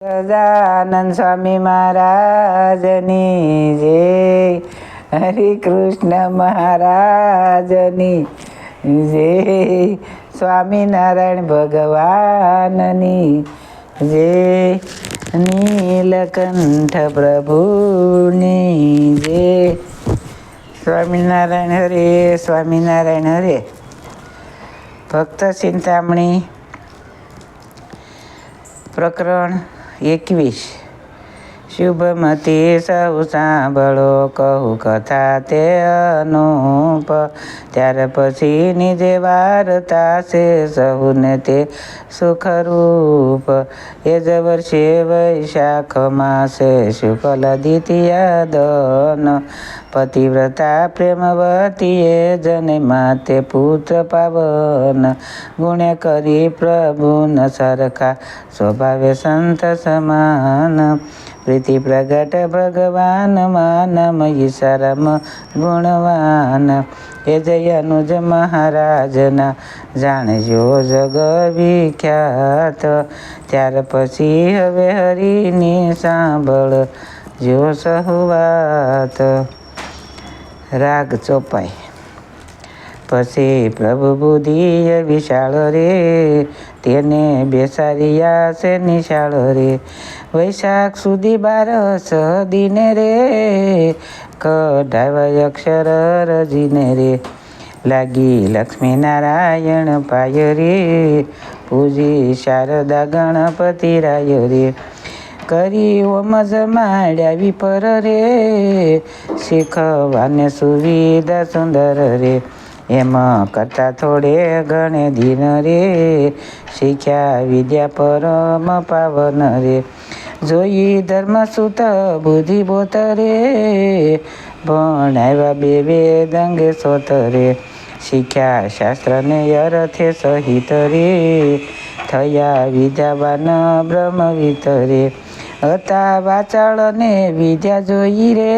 સજાનંદ સ્વામી મહારાજની જય હરે કૃષ્ણ મહારાજની જય સ્વામિનારાયણ ભગવાનની જય નીલકંઠ પ્રભુની જય સ્વામિનારાયણ હરે સ્વામિનારાયણ હરે ભક્ત ચિંતામણી પ્રકરણ ég ekki vís. શુભમતી સૌ સાંભળો, કહું કથા તે અનુપ. ત્યાર પછી નિજે વાર્તા છે સહુને તે સુખરૂપ. એ જ વર્ષે વૈશાખ માસે શુકલ દ્વિતીયા દન. પતિવ્રતા પ્રેમવતીએ જને માતે પુત્ર પાવન. ગુણે કરી પ્રભુન સરખા સ્વભાવે સંત સમાન. પ્રીતિ પ્રગટ ભગવાન માનમ શરમ ગુણવાન. એ જય અનુજ મહારાજના જાણજો જગ વિખ્યાત. ત્યાર પછી હવે હરિની સાંભળ જો સહુવાત રાગ ચોપાઈ. પછી પ્રભુ બુદ્ધિએ વિશાળ રે તેને બેસાડ્યા છે નિશાળ રે વૈશાખ સુધી બારસ દિને રે કઢાવાય અક્ષર રજીને રે લાગી લક્ષ્મીનારાયણ પાય રે પૂજી શારદા ગણપતિ રાય રે કરી ઓમ જમાડ્યા વિપર રે શીખવાને સુવિધા સુંદર રે એમાં કરતા થોડે ગણે દિન રે શીખ્યા વિદ્યા પરમ પાવન રે જોઈ ધર્મસૂત બુદ્ધિ બોત રે ભણાવ્યા બે વેદ અંગે સોત રે શીખ્યા શાસ્ત્રને અર્થે સહિત રે થયા વિદ્યાવાન બ્રહ્મવિત રે હતા વાચાળ ને વિદ્યા જોઈ રે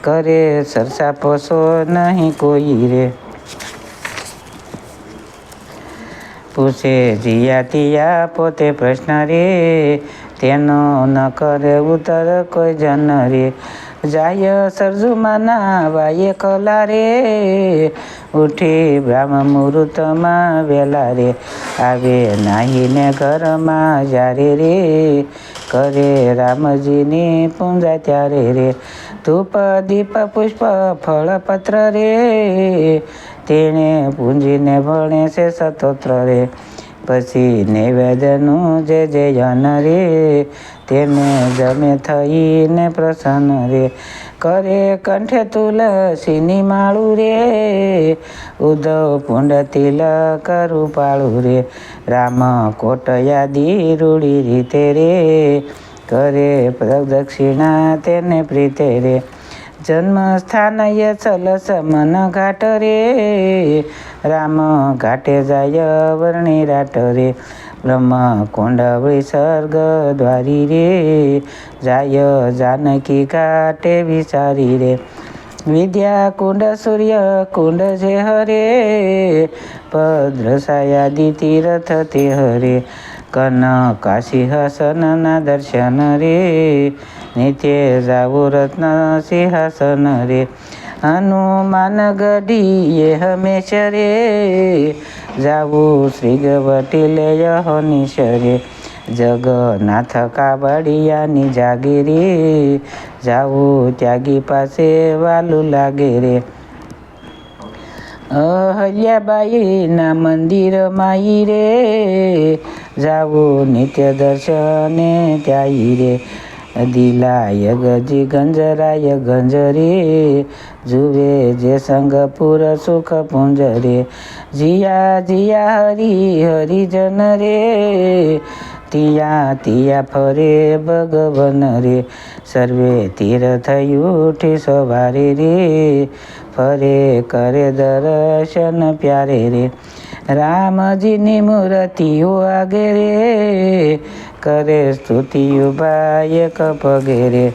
કરે, સરસા પોસો નહીં કોઈ રે. પૂછે, જીયા તિયા પોતે પ્રશ્ન રે. તેનો ન કરે ઉત્તર કોઈ જન રે. જાય સરજુમાના વાયે કલા રે. ઉઠી બ્રાહ્મ મુહૂર્તમાં વેલા રે. આવે નાહીને ઘરમાં જ્યારે રે. કરે રામજીની પૂંજા ત્યારે રે. ધૂપ દીપ પુષ્પ ફળ પત્ર રે તેણે પૂંજીને ભણે છે સતોત્ર રે પછી નૈવેદ્યનું જે જે જન રે તેને જમે થઈને પ્રસન્ન રે કરે કંઠે તુલસીની માળું રે ઉદવ પુંડ તિલક રૂપાળું રે રામ કોટયાદી રૂડી રીતે રે કરે, પ્રદક્ષિણા તેને પ્રીતે રે. જન્મ સ્થાન ચલ સમન ઘાટ રે. રામ ઘાટે જાય વર્ણી રાટ રે. બ્રહ્મ કુંડવળી સર્ગ દ્વારી રે. જાય જાનકી ઘાટે વિચારી રે. વિદ્યા કુંડ સૂર્ય કુંડ જે હરે. ભદ્રસાયાદી તીર્થ તે હરે. કન કાશી હસનના દર્શન રે નીચે જાવું રત્ન સિંહાસન રે હનુમાન ગઢીએ હમેશ રે જાવું શ્રી ગવટી લે હનીશ રે જગન્નાથ કાવડિયાની જાગીરી જાવું ત્યાગી પાસે વાલું લાગે રે અહલ્યાબાઈના મંદિર માઈ રે जाऊ नित्य दर्शने त्याहिरे दिलाय गजी गन्जराय जुवे जे जेसँग पुर सुख पुञ्ज रे जिया जिया हरि हरि जन रे तिया तिया फरे भगवन रे। सर्वे तीर्थ युठे सवारी रे फरे करे दर्शन प्यारे रे। રામજીની મૂર્તિઓ આગેરે, કરે સ્તુતિઓ બાયક પગેરે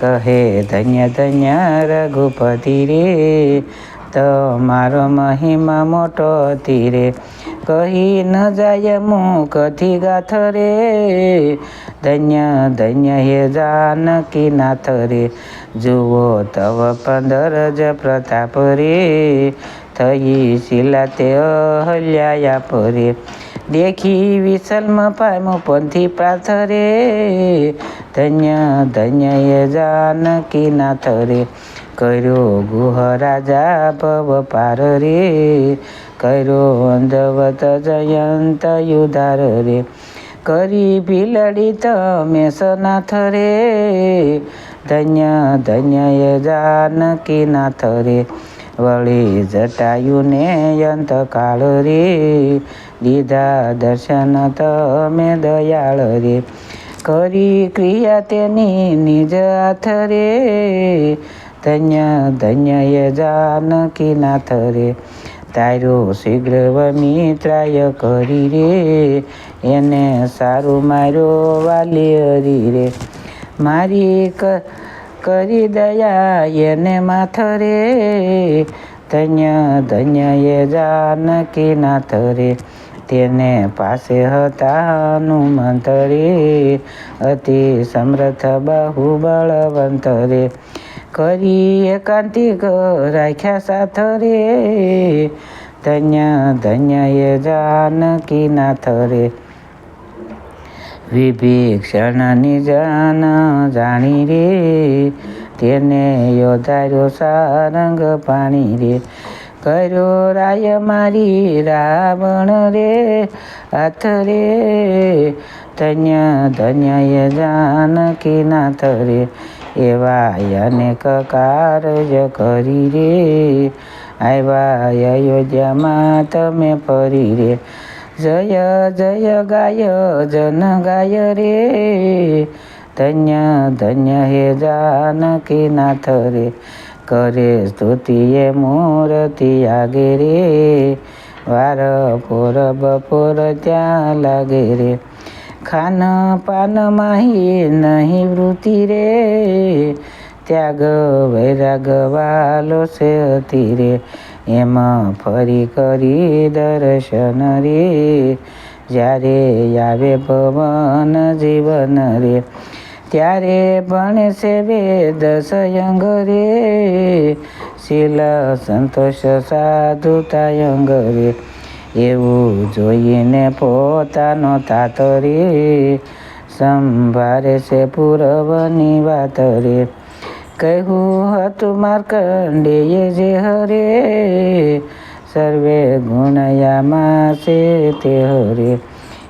કહે, ધન્ય ધન્ય રઘુપતિ રે, તમારો મહિમા મોટો તીરે. કહી ન જાય મુખથી ગાથ રે ધન્ય ધન્ય હે જાનકી નાથ રે જુઓ તવ પંદર જ પ્રતાપ રે. થઈ શિલા તે અહલ્યા પરે. દેખી વિસલમાં પામો પંથી પાથરે. ધન્ય ધન્ય એ જાનકી નાથ રે કર્યો ગુહ રાજા ભવ પાર રે કર્યો અંધવત જયંત યુધાર રે કરી બિલડી તમે સનાથ રે ધન્ય ધન્ય એ જાનકી નાથ રે વળી જટાયુને અંતકાળ રે. દીધા દર્શન તમે દયાળ રે. કરી ક્રિયા તેની નિજ હાથ રે. ધન્ય ધન્ય એ જાનકી નાથ રે. તારો શીઘ્ર મિત્રાય કરી રે. એને સારું માર્યો વાલી હરી રે. મારી ક કરી દયા એને માથરે, ધન્ય ધન્ય એ જાનકી નાથ રે તેને પાસે હતા હનુમંત રે અતિ સમર્થ બહુ બળવંત રે કરી એકાંતિક રાખ્યા સાથ રે ધન્ય ધન્ય એ જાનકી નાથ રે વિભીક્ષણની નિજન જાણી રે, તેને યોધાર્યો સારંગ પાણી રે. કર્યો રાય મારી રાવણ રે, હાથ રે. ધન્ય ધન્ય એ જાનકી નાથ રે એવા અનેક કાર્ય કરી રે. આવ્યા અયોધ્યામાં તમે ફરી રે. જય જય ગાય, જન ગાય રે. ધન્ય ધન્ય હે જાનકી નાથ રે. કરે સ્તુતિએ મૂર્તિ આગે રે. વાર પોર બપોર ત્યાં લાગે રે. ખાન પાન માહી નહીં વૃત્તિ રે. ત્યાગ, વૈરાગ વાલો છે રે એમાં ફરી કરી દર્શન રે. જ્યારે આવે ભવન જીવન રે, ત્યારે પણ છે વેદ સયંગ રે. શીલ સંતોષ સાધુ તાયંગ રે. એવું જોઈને પોતાનો તાત રે. સંભારે છે પૂરવની વાત રે. કહ્યું હતું માર્કંડેય જે હરે, સર્વે ગુણયામાં છે તે હરે.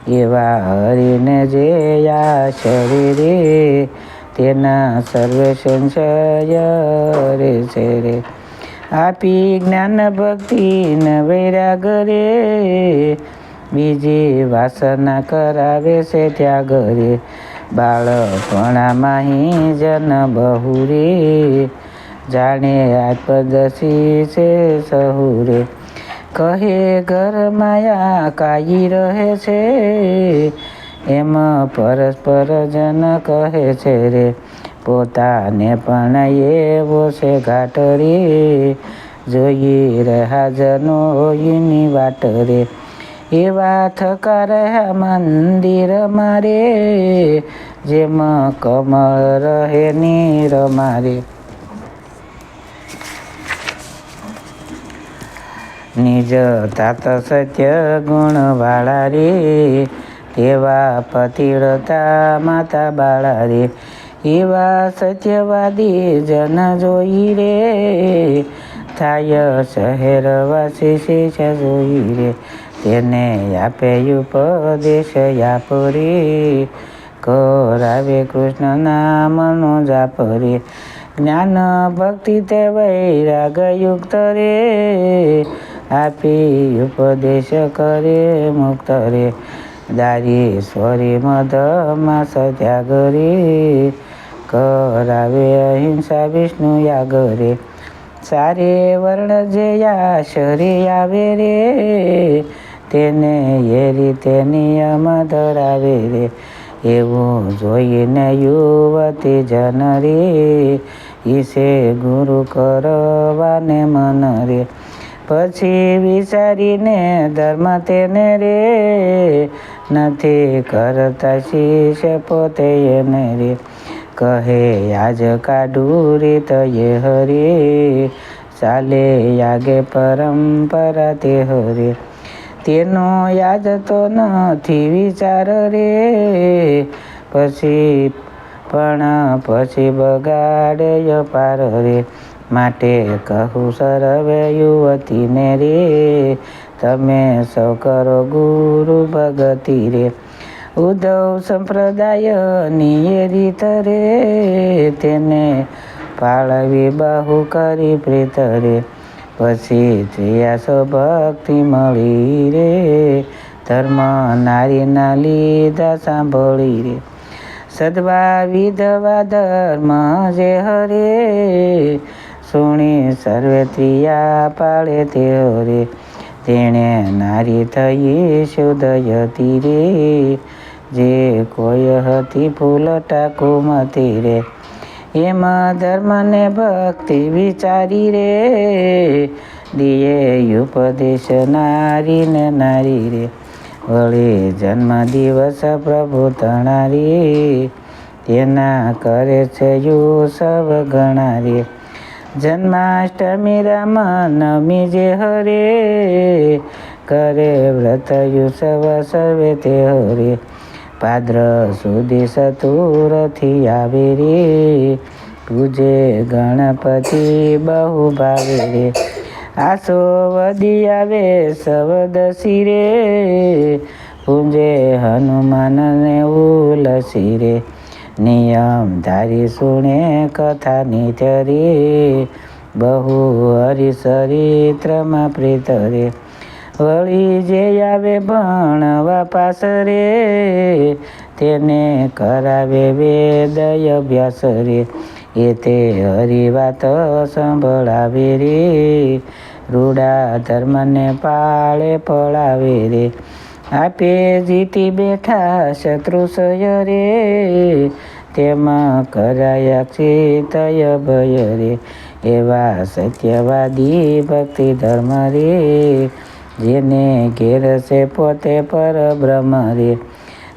એવા હરિને જે આશરે રે, તેના સર્વે સંશય રે છે રે. આપી જ્ઞાન ભક્તિ ન વૈરાગ રે, બીજી વાસના કરાવે છે ત્યાગ રે. બાળપણામાં જન બહુ રે જાણે આત્મદશી છે સહુરે. કહે ઘર માયા કાઈ રહે છે? એમ પરસ્પર જન કહે છે રે. પોતાને પણ એવો છે ઘાટ રે જોઈ રહ્યા જનો એની વાટ રે એવા થકા મંદિર મારે, જેમ કમર હે નીર મારે. નિજ તાત સત્ય ગુણવાળા રે તેવા પતિળતા માતા બાળા રે. એવા સત્યવાદી જન જોઈ રે, થાય શહેરવાસી જોઈ રે. તેને આપે ઉપદેશ યાપ રે કરાવે કૃષ્ણ નામનો જાપ રે જ્ઞાન ભક્તિ તે વૈરાગ યુક્ત રે. આપી ઉપદેશ કરે મુક્ત રે. દારીશ્વરી મધમાં સત્યાગ રે કરાવે અહિંસા વિષ્ણુ યાગ રે સારે વર્ણ જે શરી આવે રે. તેને એ રીતે નિયમ ધરાવે રે. એવું જોઈને યુવતી જન રે ઈશે ગુરુ કરવાને મન રે. પછી વિચારીને ધર્મ તેને રે, નથી કરતા શિષ્ય પોતે એને રે. કહે, આજ કાઢું રે તયે હરે, ચાલે આગે પરંપરા તે હરે. તેનો યાદ તો નથી વિચાર રે. પછી પણ પછી બગાડે પાર રે. માટે કહું સર્વે યુવતીને રે. તમે સૌ કરો ગુરુ ભગતિ રે. ઉદ્ધવ સંપ્રદાયની એ રીત રે. તેને પાળવી બાહુ કરી પ્રીત રે. પછી ત્રિયાસો ભક્તિ મળી રે. ધર્મ નારીના લીધા સાંભળી રે. સદવા વિધવા ધર્મ જે હરે. સુણી સર્વે ત્રિયા પાળે તે હરે. તેણે નારી થઈ શુદ્ધયતી રે. જે કોઈ હતી ફૂલ ટાકુમતી રે. એમાં ધર્મને ભક્તિ વિચારી રે. દિયે ઉપદેશ નારીને નારી રે. વળી જન્મ દિવસ પ્રભુ તણારી. તેના કરે છે યુ સબ ગણારી. જન્માષ્ટમી રામ નમી જે હરે. કરે વ્રત યુસવ સર્વે તે હરે. ભાદ્ર સુધી સતુરથી આવે રે પૂજે ગણપતિ બહુ ભાવે રે આસો વદી આવે સવદસી રે પૂજે હનુમાનને ઉલસી રે નિયમ ધારી સુણે કથા નિત્ય બહુ હરિચરિત્રમાં પ્રીત રે. વળી જે આવે ભણવા પાસ રે, તેને કરાવે વેદય અભ્યાસ રે. એ તે હરિવાત સંભળાવે રે. રૂડા ધર્મને પાળે પળાવે રે. આપે જીતી બેઠા શત્રુસય રે. તેમાં કરાયા ચિતય ભય રે. એવા સત્યવાદી ભક્તિ ધર્મ રે. જેને ઘેરશે પોતે પર બ્રહ્મ રે.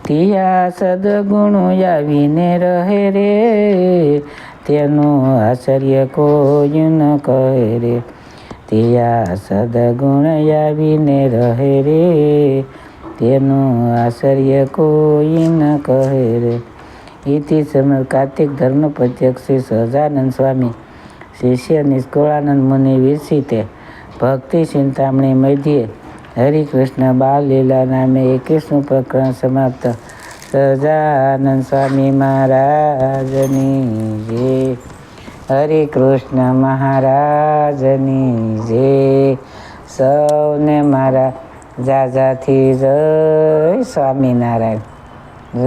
તિયા સદગુણો આવીને રહે રે. તેનું આશ્ચર્ય કોઈ ન કહે રે. તિયા સદગુણ આવીને રહે રે. તેનું આશ્ચર્ય કોઈ ન કહે રે. ઇતિ સમય કાર્તિક ધર્મ પ્રત્યક્ષ શ્રી સહજાનંદ સ્વામી, શિષ્ય નિષ્કુળાનંદ મુનિ વિરસિતે ભક્તિ ચિંતામણી મધ્યે હરિકૃષ્ણ બાલ લીલા નામે એકવીસમું પ્રકરણ સમાપ્ત. સજાનંદ સ્વામી મહારાજની જય. હરિકૃષ્ણ મહારાજની જય. સૌને મારા જાજાથી જય સ્વામિનારાયણ.